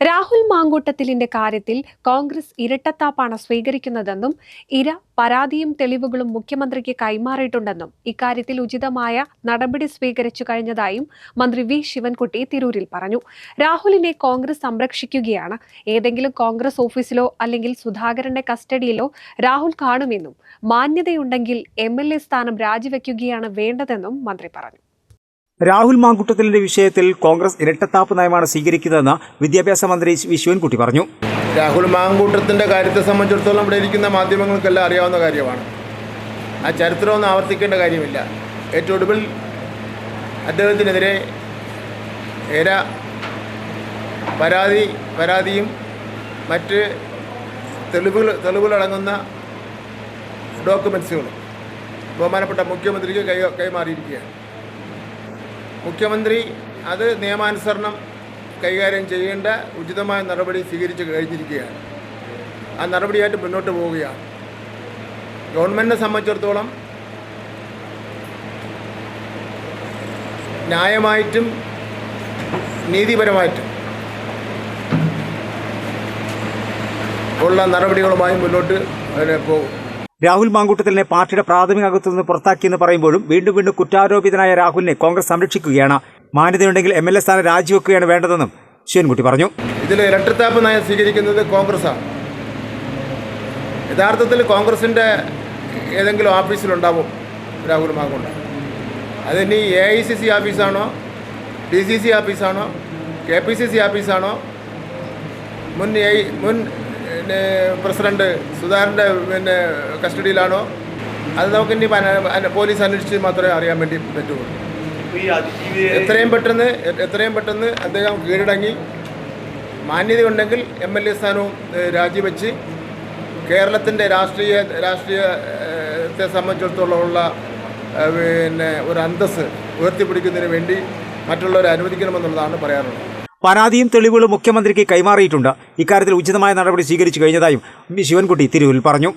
രാഹുൽ മാങ്കൂട്ടത്തിലിന്റെ കാര്യത്തിൽ കോൺഗ്രസ് ഇരട്ടത്താപ്പാണ് സ്വീകരിക്കുന്നതെന്നും ഇര പരാതിയും തെളിവുകളും മുഖ്യമന്ത്രിക്ക് കൈമാറിയിട്ടുണ്ടെന്നും ഇക്കാര്യത്തിൽ ഉചിതമായ നടപടി സ്വീകരിച്ചു കഴിഞ്ഞതായും മന്ത്രി വി ശിവൻകുട്ടി തിരൂരിൽ പറഞ്ഞു. രാഹുലിനെ കോൺഗ്രസ് സംരക്ഷിക്കുകയാണ്. ഏതെങ്കിലും കോൺഗ്രസ് ഓഫീസിലോ അല്ലെങ്കിൽ സുധാകരന്റെ കസ്റ്റഡിയിലോ രാഹുൽ കാണുമെന്നും മാന്യതയുണ്ടെങ്കിൽ എം സ്ഥാനം രാജിവെക്കുകയാണ് വേണ്ടതെന്നും മന്ത്രി പറഞ്ഞു. രാഹുൽ മാങ്കുട്ടത്തിലിന്റെ വിഷയത്തിൽ കോൺഗ്രസ് ഇരട്ടത്താപ്പ് നയമാണ് സ്വീകരിക്കുന്നതെന്ന് വിദ്യാഭ്യാസ മന്ത്രി വിശ്വൻകുട്ടി പറഞ്ഞു. രാഹുൽ മാങ്കൂട്ടത്തിന്റെ കാര്യത്തെ സംബന്ധിച്ചിടത്തോളം ഇവിടെ ഇരിക്കുന്ന മാധ്യമങ്ങൾക്കെല്ലാം അറിയാവുന്ന കാര്യമാണ്. ആ ചരിത്രമൊന്നും ആവർത്തിക്കേണ്ട കാര്യമില്ല. ഏറ്റവും ഒടുവിൽ അദ്ദേഹത്തിനെതിരെ ഏര പരാതി പരാതിയും മറ്റ് തെളിവുകൾ തെളിവുകളടങ്ങുന്ന ഡോക്യുമെൻസുകളും ബഹുമാനപ്പെട്ട മുഖ്യമന്ത്രിക്ക് കൈ കൈമാറിയിരിക്കുകയാണ്. മുഖ്യമന്ത്രി അത് നിയമാനുസരണം കൈകാര്യം ചെയ്യേണ്ട ഉചിതമായ നടപടി സ്വീകരിച്ച് കഴിഞ്ഞിരിക്കുകയാണ്. ആ നടപടിയായിട്ട് മുന്നോട്ട് പോവുകയാണ്. ഗവൺമെന്റിനെ സംബന്ധിച്ചിടത്തോളം ന്യായമായിട്ടും നീതിപരമായിട്ടും ഉള്ള നടപടികളുമായി മുന്നോട്ട് പോകും രാഹുൽ മാങ്കൂട്ടത്തിലിനെ പാർട്ടിയുടെ പ്രാഥമിക അംഗത്തു നിന്ന് പുറത്താക്കിയെന്ന് പറയുമ്പോഴും വീണ്ടും വീണ്ടും കുറ്റാരോപിതനായ രാഹുലിനെ കോൺഗ്രസ് സംരക്ഷിക്കുകയാണ്. മാന്യതയുണ്ടെങ്കിൽ എം എൽ എ സ്ഥാനം രാജിവെക്കുകയാണ് വേണ്ടതെന്നും ശിവൻകുട്ടി പറഞ്ഞു. ഇതിൽ ഇരട്ടത്താപ്പ് നയം സ്വീകരിക്കുന്നത് കോൺഗ്രസ്സാണ്. യഥാർത്ഥത്തിൽ കോൺഗ്രസിന്റെ ഏതെങ്കിലും ഓഫീസിലുണ്ടാവും രാഹുൽ മാങ്കൂട്ട. അതിനി എ ഐ സി സി ഓഫീസാണോ ഡി സി സി ഓഫീസാണോ കെ പി സി സി ഓഫീസാണോ മുൻ എ മുൻ പിന്നെ പ്രസിഡന്റ് സുധാകരന്റെ പിന്നെ കസ്റ്റഡിയിലാണോ? അത് നമുക്ക് ഇനി പോലീസ് അന്വേഷിച്ച് മാത്രമേ അറിയാൻ വേണ്ടി പറ്റുള്ളൂ. എത്രയും പെട്ടെന്ന് എത്രയും പെട്ടെന്ന് അദ്ദേഹം കീഴടങ്ങി. മാന്യതയുണ്ടെങ്കിൽ എം എൽ എ സ്ഥാനവും രാജിവെച്ച് കേരളത്തിന്റെ രാഷ്ട്രീയ രാഷ്ട്രീയത്തെ സംബന്ധിച്ചിടത്തോളമുള്ള പിന്നെ ഒരു അന്തസ് ഉയർത്തിപ്പിടിക്കുന്നതിന് വേണ്ടി മറ്റുള്ളവരെ അനുവദിക്കണമെന്നുള്ളതാണ് പറയാറുള്ളത് പരാതിയും തെളിവുകളും മുഖ്യമന്ത്രിക്ക് കൈമാറിയിട്ടുണ്ട്. ഇക്കാര്യത്തിൽ ഉചിതമായ നടപടി സ്വീകരിച്ചു കഴിഞ്ഞതായും ശിവൻകുട്ടി തിരൂരിൽ പറഞ്ഞു.